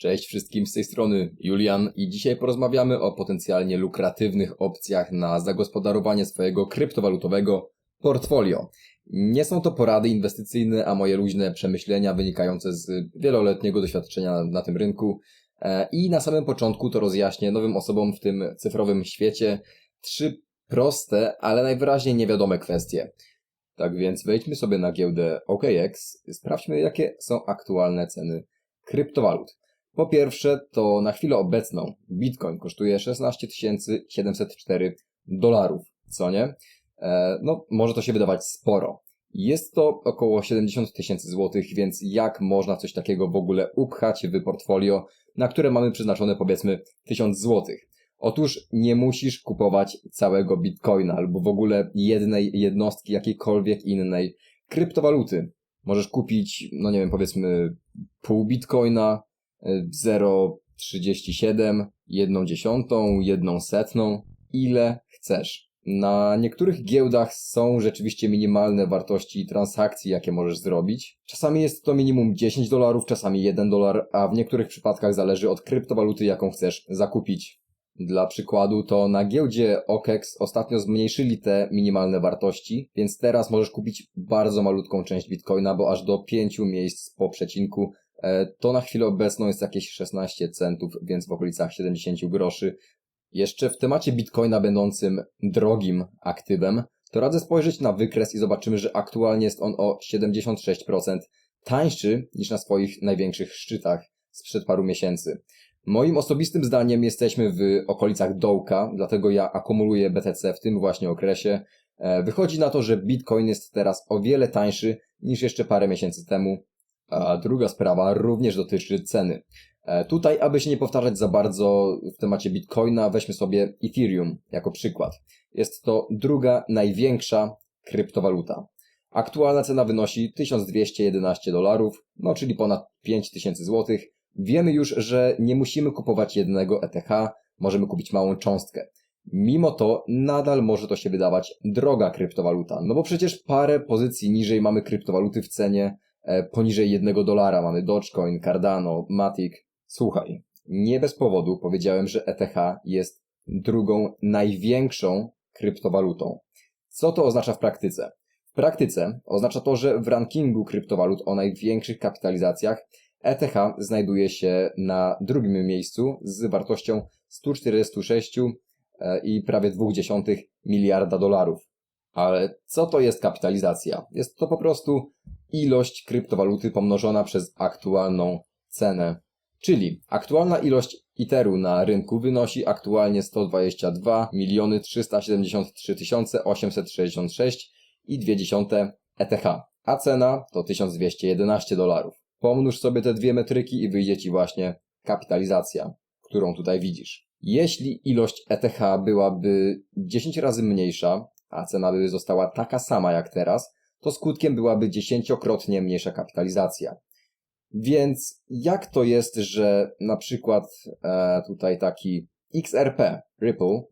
Cześć wszystkim z tej strony Julian i dzisiaj porozmawiamy o potencjalnie lukratywnych opcjach na zagospodarowanie swojego kryptowalutowego portfolio. Nie są to porady inwestycyjne, a moje luźne przemyślenia wynikające z wieloletniego doświadczenia na, tym rynku. E, I na samym początku to rozjaśnię nowym osobom w tym cyfrowym świecie trzy proste, ale najwyraźniej niewiadome kwestie. Tak więc wejdźmy sobie na giełdę OKX, sprawdźmy jakie są aktualne ceny kryptowalut. Po pierwsze, to na chwilę obecną Bitcoin kosztuje 16 704 dolarów, co nie? E, no, może to się wydawać sporo. Jest to około 70 tysięcy złotych, więc jak można coś takiego w ogóle upchać w portfolio, na które mamy przeznaczone powiedzmy 1000 złotych? Otóż nie musisz kupować całego bitcoina albo w ogóle jednej jednostki jakiejkolwiek innej kryptowaluty. Możesz kupić, no nie wiem, powiedzmy pół bitcoina, 0,37, jedną dziesiątą, jedną setną, ile chcesz. Na niektórych giełdach są rzeczywiście minimalne wartości transakcji, jakie możesz zrobić. Czasami jest to minimum 10 dolarów, czasami 1 dolar, a w niektórych przypadkach zależy od kryptowaluty, jaką chcesz zakupić. Dla przykładu to na giełdzie OKEX ostatnio zmniejszyli te minimalne wartości, więc teraz możesz kupić bardzo malutką część bitcoina, bo aż do 5 miejsc po przecinku to na chwilę obecną jest jakieś 16 centów, więc w okolicach 70 groszy. Jeszcze w temacie bitcoina będącym drogim aktywem, to radzę spojrzeć na wykres i zobaczymy, że aktualnie jest on o 76% tańszy niż na swoich największych szczytach sprzed paru miesięcy. Moim osobistym zdaniem jesteśmy w okolicach dołka, dlatego ja akumuluję BTC w tym właśnie okresie. E, wychodzi na to, że Bitcoin jest teraz o wiele tańszy niż jeszcze parę miesięcy temu, a druga sprawa również dotyczy ceny. E, tutaj, aby się nie powtarzać za bardzo w temacie Bitcoina, weźmy sobie Ethereum jako przykład. Jest to druga największa kryptowaluta. Aktualna cena wynosi 1211 dolarów, no czyli ponad 5000 zł. Wiemy już, że nie musimy kupować jednego ETH, możemy kupić małą cząstkę. Mimo to nadal może to się wydawać droga kryptowaluta, no bo przecież parę pozycji niżej mamy kryptowaluty w cenie poniżej jednego dolara mamy Dogecoin, Cardano, Matic. Słuchaj, nie bez powodu powiedziałem, że ETH jest drugą największą kryptowalutą. Co to oznacza w praktyce? W praktyce oznacza to, że w rankingu kryptowalut o największych kapitalizacjach ETH znajduje się na drugim miejscu z wartością 146 e, i prawie 0,2 miliarda dolarów. Ale co to jest kapitalizacja? Jest to po prostu ilość kryptowaluty pomnożona przez aktualną cenę. Czyli aktualna ilość Etheru na rynku wynosi aktualnie 122 373 866 i 2 ETH, a cena to 1211 dolarów. Pomnóż sobie te dwie metryki i wyjdzie Ci właśnie kapitalizacja, którą tutaj widzisz. Jeśli ilość ETH byłaby 10 razy mniejsza, a cena by została taka sama jak teraz, to skutkiem byłaby dziesięciokrotnie mniejsza kapitalizacja. Więc jak to jest, że na przykład e, tutaj taki XRP, Ripple,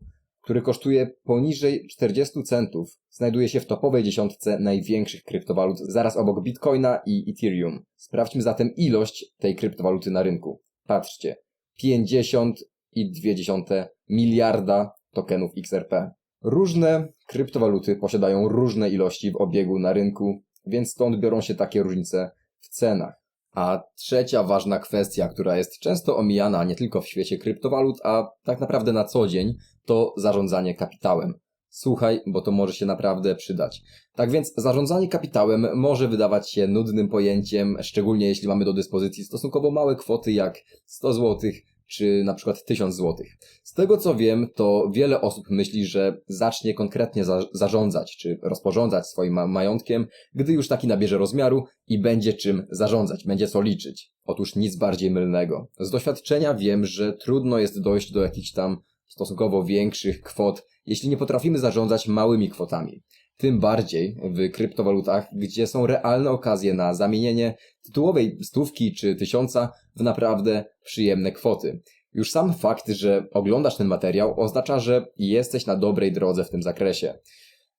który kosztuje poniżej 40 centów, znajduje się w topowej dziesiątce największych kryptowalut zaraz obok Bitcoina i Ethereum. Sprawdźmy zatem ilość tej kryptowaluty na rynku. Patrzcie, 50,2 miliarda tokenów XRP. Różne kryptowaluty posiadają różne ilości w obiegu na rynku, więc stąd biorą się takie różnice w cenach. A trzecia ważna kwestia, która jest często omijana nie tylko w świecie kryptowalut, a tak naprawdę na co dzień, to zarządzanie kapitałem. Słuchaj, bo to może się naprawdę przydać. Tak więc zarządzanie kapitałem może wydawać się nudnym pojęciem, szczególnie jeśli mamy do dyspozycji stosunkowo małe kwoty jak 100 zł czy na przykład 1000 zł. Z tego co wiem, to wiele osób myśli, że zacznie konkretnie za zarządzać czy rozporządzać swoim ma majątkiem, gdy już taki nabierze rozmiaru i będzie czym zarządzać, będzie co liczyć. Otóż nic bardziej mylnego. Z doświadczenia wiem, że trudno jest dojść do jakichś tam stosunkowo większych kwot, jeśli nie potrafimy zarządzać małymi kwotami. Tym bardziej w kryptowalutach, gdzie są realne okazje na zamienienie tytułowej stówki czy tysiąca w naprawdę przyjemne kwoty. Już sam fakt, że oglądasz ten materiał oznacza, że jesteś na dobrej drodze w tym zakresie.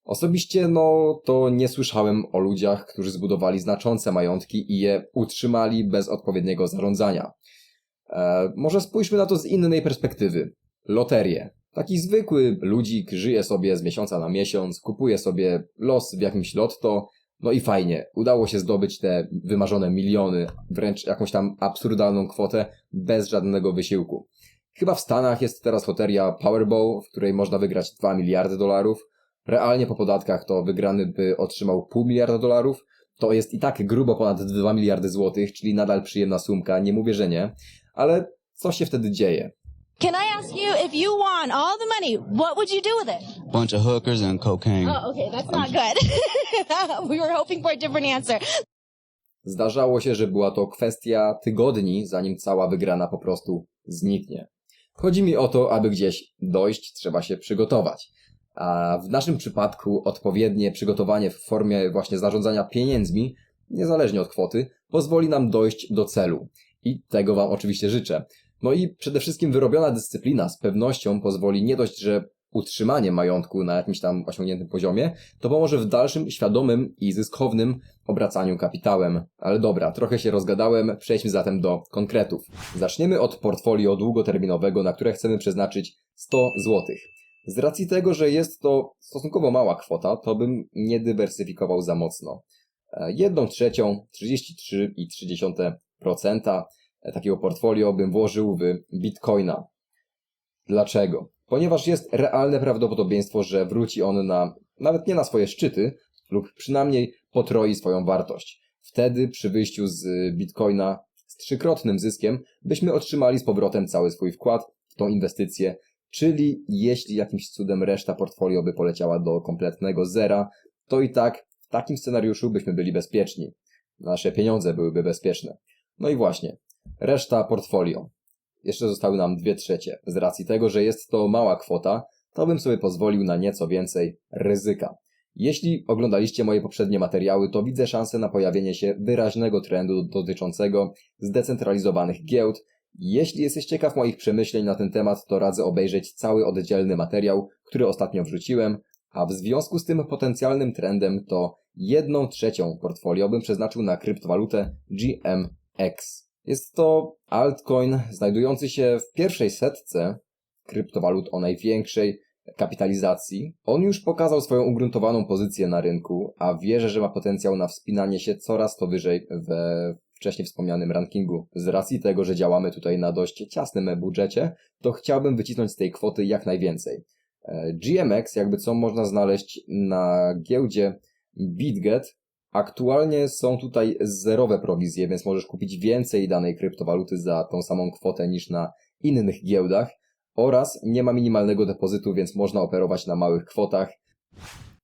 Osobiście, no, to nie słyszałem o ludziach, którzy zbudowali znaczące majątki i je utrzymali bez odpowiedniego zarządzania. E, może spójrzmy na to z innej perspektywy. Loterie. Taki zwykły ludzik żyje sobie z miesiąca na miesiąc, kupuje sobie los w jakimś lotto, no i fajnie, udało się zdobyć te wymarzone miliony, wręcz jakąś tam absurdalną kwotę bez żadnego wysiłku. Chyba w Stanach jest teraz loteria Powerball, w której można wygrać 2 miliardy dolarów. Realnie po podatkach to wygrany by otrzymał pół miliarda dolarów. To jest i tak grubo ponad 2 miliardy złotych, czyli nadal przyjemna sumka, nie mówię, że nie. Ale co się wtedy dzieje? Can I ask you if you won all the money, what would you do with it? bunch of hookers and cocaine. Oh, okay, that's not good. we were hoping for a different answer. Zdarzało się, że była to kwestia tygodni, zanim cała wygrana po prostu zniknie. Chodzi mi o to, aby gdzieś dojść, trzeba się przygotować. A w naszym przypadku odpowiednie przygotowanie w formie właśnie zarządzania pieniędzmi, niezależnie od kwoty, pozwoli nam dojść do celu. I tego Wam oczywiście życzę. No i przede wszystkim wyrobiona dyscyplina z pewnością pozwoli nie dość, że utrzymanie majątku na jakimś tam osiągniętym poziomie, to pomoże w dalszym świadomym i zyskownym obracaniu kapitałem. Ale dobra, trochę się rozgadałem, przejdźmy zatem do konkretów. Zaczniemy od portfolio długoterminowego, na które chcemy przeznaczyć 100 zł. Z racji tego, że jest to stosunkowo mała kwota, to bym nie dywersyfikował za mocno. E, Jedną trzecią, 33,3% takiego portfolio bym włożył w bitcoina. Dlaczego? Ponieważ jest realne prawdopodobieństwo, że wróci on na, nawet nie na swoje szczyty, lub przynajmniej potroi swoją wartość. Wtedy przy wyjściu z bitcoina z trzykrotnym zyskiem byśmy otrzymali z powrotem cały swój wkład w tą inwestycję, czyli jeśli jakimś cudem reszta portfolio by poleciała do kompletnego zera, to i tak w takim scenariuszu byśmy byli bezpieczni. Nasze pieniądze byłyby bezpieczne. No i właśnie, reszta portfolio. Jeszcze zostały nam dwie trzecie. Z racji tego, że jest to mała kwota, to bym sobie pozwolił na nieco więcej ryzyka. Jeśli oglądaliście moje poprzednie materiały, to widzę szansę na pojawienie się wyraźnego trendu dotyczącego zdecentralizowanych giełd. Jeśli jesteś ciekaw moich przemyśleń na ten temat, to radzę obejrzeć cały oddzielny materiał, który ostatnio wrzuciłem, a w związku z tym potencjalnym trendem to jedną trzecią portfolio bym przeznaczył na kryptowalutę GMX. Jest to altcoin znajdujący się w pierwszej setce kryptowalut o największej kapitalizacji. On już pokazał swoją ugruntowaną pozycję na rynku, a wierzę, że ma potencjał na wspinanie się coraz to wyżej we wcześniej wspomnianym rankingu. Z racji tego, że działamy tutaj na dość ciasnym budżecie, to chciałbym wycisnąć z tej kwoty jak najwięcej. E, GMX, jakby co można znaleźć na giełdzie BitGet, Aktualnie są tutaj zerowe prowizje, więc możesz kupić więcej danej kryptowaluty za tą samą kwotę niż na innych giełdach oraz nie ma minimalnego depozytu, więc można operować na małych kwotach.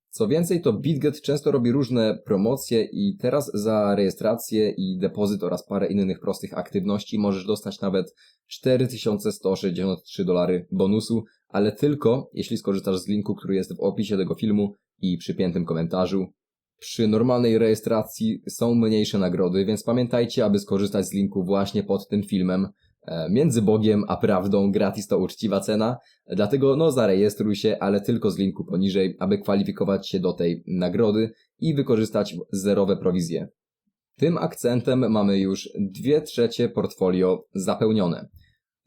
Co więcej, to BitGet często robi różne promocje i teraz za rejestrację i depozyt oraz parę innych prostych aktywności możesz dostać nawet 4163 dolary bonusu, ale tylko jeśli skorzystasz z linku, który jest w opisie tego filmu i przypiętym komentarzu. Przy normalnej rejestracji są mniejsze nagrody, więc pamiętajcie, aby skorzystać z linku właśnie pod tym filmem. E, Między Bogiem a prawdą gratis to uczciwa cena, dlatego no zarejestruj się, ale tylko z linku poniżej, aby kwalifikować się do tej nagrody i wykorzystać zerowe prowizje. Tym akcentem mamy już dwie trzecie portfolio zapełnione.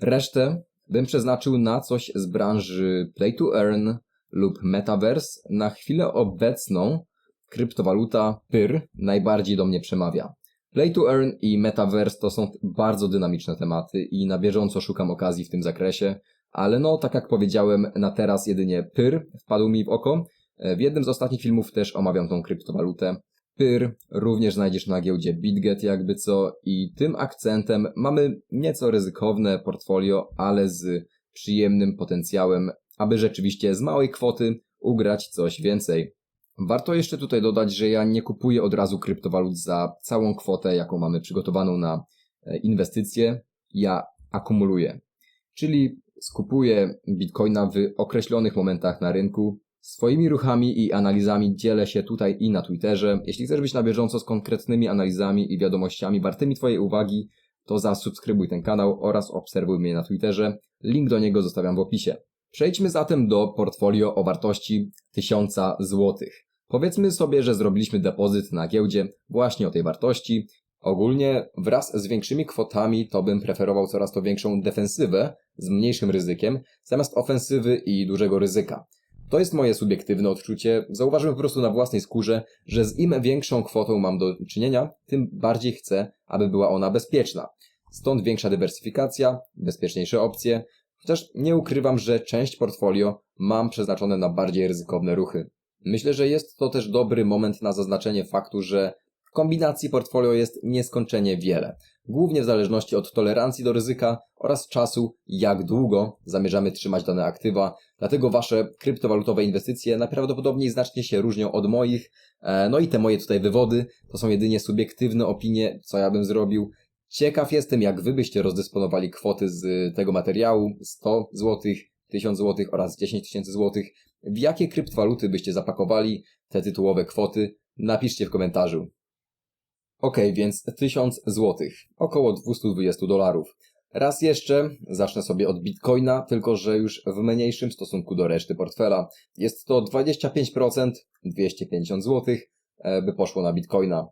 Resztę bym przeznaczył na coś z branży Play to Earn lub Metaverse. Na chwilę obecną kryptowaluta PYR najbardziej do mnie przemawia. Play to Earn i Metaverse to są bardzo dynamiczne tematy i na bieżąco szukam okazji w tym zakresie, ale no, tak jak powiedziałem, na teraz jedynie PYR wpadł mi w oko. E, W jednym z ostatnich filmów też omawiam tą kryptowalutę. PYR również znajdziesz na giełdzie BitGet jakby co i tym akcentem mamy nieco ryzykowne portfolio, ale z przyjemnym potencjałem, aby rzeczywiście z małej kwoty ugrać coś więcej. Warto jeszcze tutaj dodać, że ja nie kupuję od razu kryptowalut za całą kwotę, jaką mamy przygotowaną na e, inwestycje. Ja akumuluję. Czyli skupuję bitcoina w określonych momentach na rynku. Swoimi ruchami i analizami dzielę się tutaj i na Twitterze. Jeśli chcesz być na bieżąco z konkretnymi analizami i wiadomościami wartymi Twojej uwagi, to zasubskrybuj ten kanał oraz obserwuj mnie na Twitterze. Link do niego zostawiam w opisie. Przejdźmy zatem do portfolio o wartości 1000 zł. Powiedzmy sobie, że zrobiliśmy depozyt na giełdzie właśnie o tej wartości Ogólnie wraz z większymi kwotami to bym preferował coraz to większą defensywę z mniejszym ryzykiem, zamiast ofensywy i dużego ryzyka. To jest moje subiektywne odczucie. Zauważyłem po prostu na własnej skórze, że z im większą kwotą mam do czynienia, tym bardziej chcę, aby była ona bezpieczna. Stąd większa dywersyfikacja, bezpieczniejsze opcje, chociaż nie ukrywam, że część portfolio mam przeznaczone na bardziej ryzykowne ruchy. Myślę, że jest to też dobry moment na zaznaczenie faktu, że kombinacji portfolio jest nieskończenie wiele, głównie w zależności od tolerancji do ryzyka oraz czasu, jak długo zamierzamy trzymać dane aktywa. Dlatego wasze kryptowalutowe inwestycje najprawdopodobniej znacznie się różnią od moich. E, No i te moje tutaj wywody to są jedynie subiektywne opinie, co ja bym zrobił. Ciekaw jestem, jak wy byście rozdysponowali kwoty z tego materiału 100 zł, 1000 zł oraz 10 tysięcy złotych. W jakie kryptowaluty byście zapakowali te tytułowe kwoty? Napiszcie w komentarzu. Ok, więc 1000 złotych, około 220 dolarów. Raz jeszcze zacznę sobie od Bitcoina, tylko że już w mniejszym stosunku do reszty portfela. Jest to 25%, 250 zł, by poszło na Bitcoina.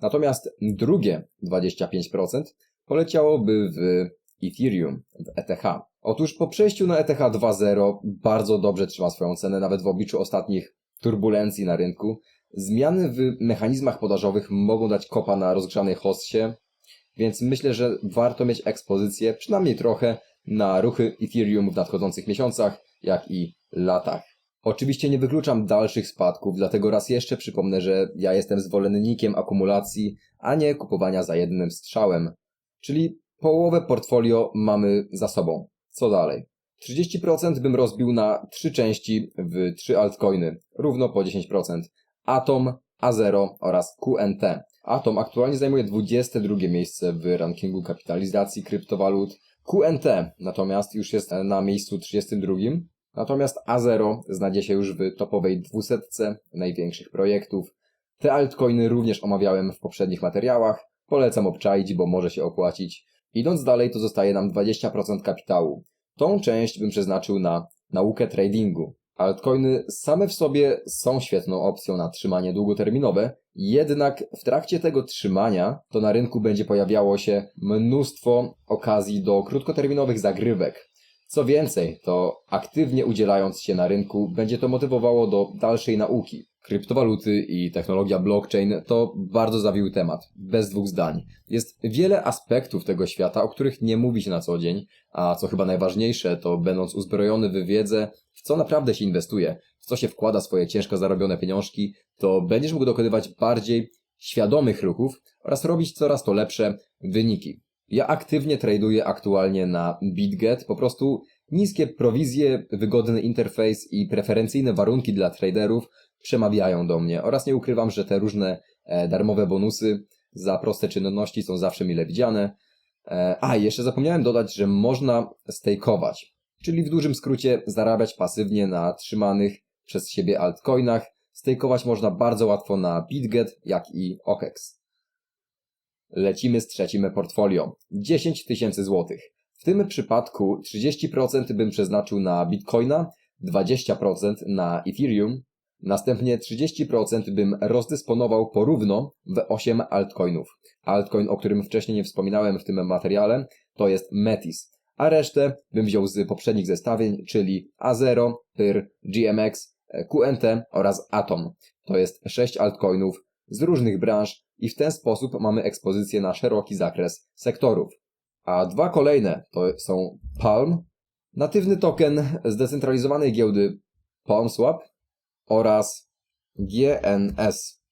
Natomiast drugie 25% poleciałoby w Ethereum, w ETH. Otóż po przejściu na ETH 2.0 bardzo dobrze trzyma swoją cenę, nawet w obliczu ostatnich turbulencji na rynku. Zmiany w mechanizmach podażowych mogą dać kopa na rozgrzanej hossie, więc myślę, że warto mieć ekspozycję, przynajmniej trochę, na ruchy Ethereum w nadchodzących miesiącach, jak i latach. Oczywiście nie wykluczam dalszych spadków, dlatego raz jeszcze przypomnę, że ja jestem zwolennikiem akumulacji, a nie kupowania za jednym strzałem. Czyli połowę portfolio mamy za sobą. Co dalej? 30% bym rozbił na trzy części w trzy altcoiny, równo po 10%. Atom, A0 oraz QNT. Atom aktualnie zajmuje 22 miejsce w rankingu kapitalizacji kryptowalut. QNT natomiast już jest na miejscu 32. Natomiast A0 znajdzie się już w topowej 200 największych projektów. Te altcoiny również omawiałem w poprzednich materiałach. Polecam obczaić, bo może się opłacić. Idąc dalej, to zostaje nam 20% kapitału. Tą część bym przeznaczył na naukę tradingu. Altcoiny same w sobie są świetną opcją na trzymanie długoterminowe, jednak w trakcie tego trzymania to na rynku będzie pojawiało się mnóstwo okazji do krótkoterminowych zagrywek. Co więcej, to aktywnie udzielając się na rynku będzie to motywowało do dalszej nauki. Kryptowaluty i technologia blockchain to bardzo zawiły temat, bez dwóch zdań. Jest wiele aspektów tego świata, o których nie mówi się na co dzień, a co chyba najważniejsze, to będąc uzbrojony w wiedzę, w co naprawdę się inwestuje, w co się wkłada swoje ciężko zarobione pieniążki, to będziesz mógł dokonywać bardziej świadomych ruchów oraz robić coraz to lepsze wyniki. Ja aktywnie traduję aktualnie na BitGet, po prostu niskie prowizje, wygodny interfejs i preferencyjne warunki dla traderów przemawiają do mnie oraz nie ukrywam, że te różne e, darmowe bonusy za proste czynności są zawsze mile widziane. E, a, jeszcze zapomniałem dodać, że można stakeować, czyli w dużym skrócie zarabiać pasywnie na trzymanych przez siebie altcoinach. Stakeować można bardzo łatwo na BitGet, jak i OKEX. Lecimy z trzecim portfolio. 10 tysięcy złotych. W tym przypadku 30% bym przeznaczył na Bitcoina, 20% na Ethereum, następnie 30% bym rozdysponował porówno w 8 altcoinów. Altcoin, o którym wcześniej nie wspominałem w tym materiale, to jest Metis, a resztę bym wziął z poprzednich zestawień, czyli A0, PYR, GMX, QNT oraz Atom. To jest 6 altcoinów z różnych branż i w ten sposób mamy ekspozycję na szeroki zakres sektorów. A dwa kolejne to są Palm, natywny token zdecentralizowanej giełdy PalmSwap oraz GNS.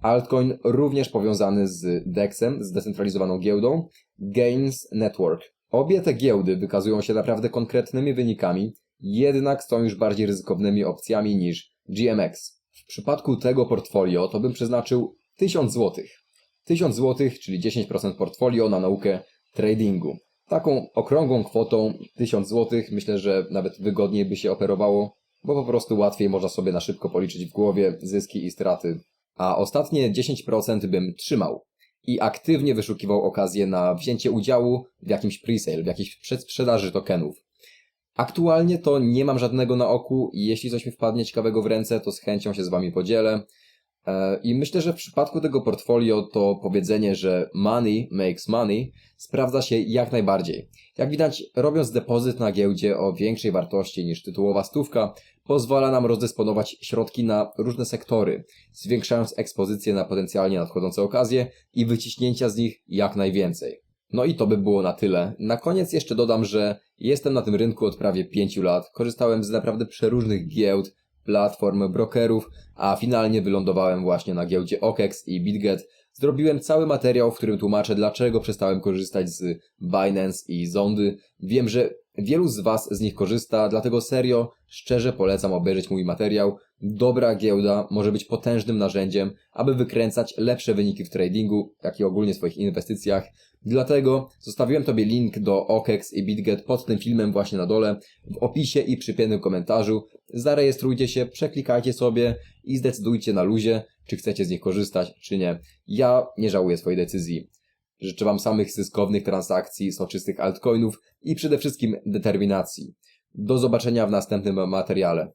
Altcoin również powiązany z DEXem, zdecentralizowaną giełdą, Gains Network. Obie te giełdy wykazują się naprawdę konkretnymi wynikami, jednak są już bardziej ryzykownymi opcjami niż GMX. W przypadku tego portfolio to bym przeznaczył 1000 zł. 1000 zł, czyli 10% portfolio na naukę tradingu. Taką okrągłą kwotą 1000 zł myślę, że nawet wygodniej by się operowało, bo po prostu łatwiej można sobie na szybko policzyć w głowie zyski i straty. A ostatnie 10% bym trzymał i aktywnie wyszukiwał okazję na wzięcie udziału w jakimś presale, w jakiejś przedsprzedaży tokenów. Aktualnie to nie mam żadnego na oku jeśli coś mi wpadnie ciekawego w ręce, to z chęcią się z Wami podzielę. E, I myślę, że w przypadku tego portfolio to powiedzenie, że money makes money sprawdza się jak najbardziej. Jak widać, robiąc depozyt na giełdzie o większej wartości niż tytułowa stówka, pozwala nam rozdysponować środki na różne sektory, zwiększając ekspozycję na potencjalnie nadchodzące okazje i wyciśnięcia z nich jak najwięcej. No i to by było na tyle. Na koniec jeszcze dodam, że jestem na tym rynku od prawie 5 lat, korzystałem z naprawdę przeróżnych giełd, platform, brokerów, a finalnie wylądowałem właśnie na giełdzie OKEX i BitGet. Zrobiłem cały materiał, w którym tłumaczę, dlaczego przestałem korzystać z Binance i Zondy. Wiem, że wielu z Was z nich korzysta, dlatego serio, szczerze polecam obejrzeć mój materiał. Dobra giełda może być potężnym narzędziem, aby wykręcać lepsze wyniki w tradingu, jak i ogólnie w swoich inwestycjach. Dlatego zostawiłem Tobie link do OKEX i BitGet pod tym filmem właśnie na dole, w opisie i przypiętym komentarzu. Zarejestrujcie się, przeklikajcie sobie i zdecydujcie na luzie, czy chcecie z nich korzystać, czy nie. Ja nie żałuję swojej decyzji. Życzę Wam samych zyskownych transakcji, soczystych altcoinów i przede wszystkim determinacji. Do zobaczenia w następnym materiale.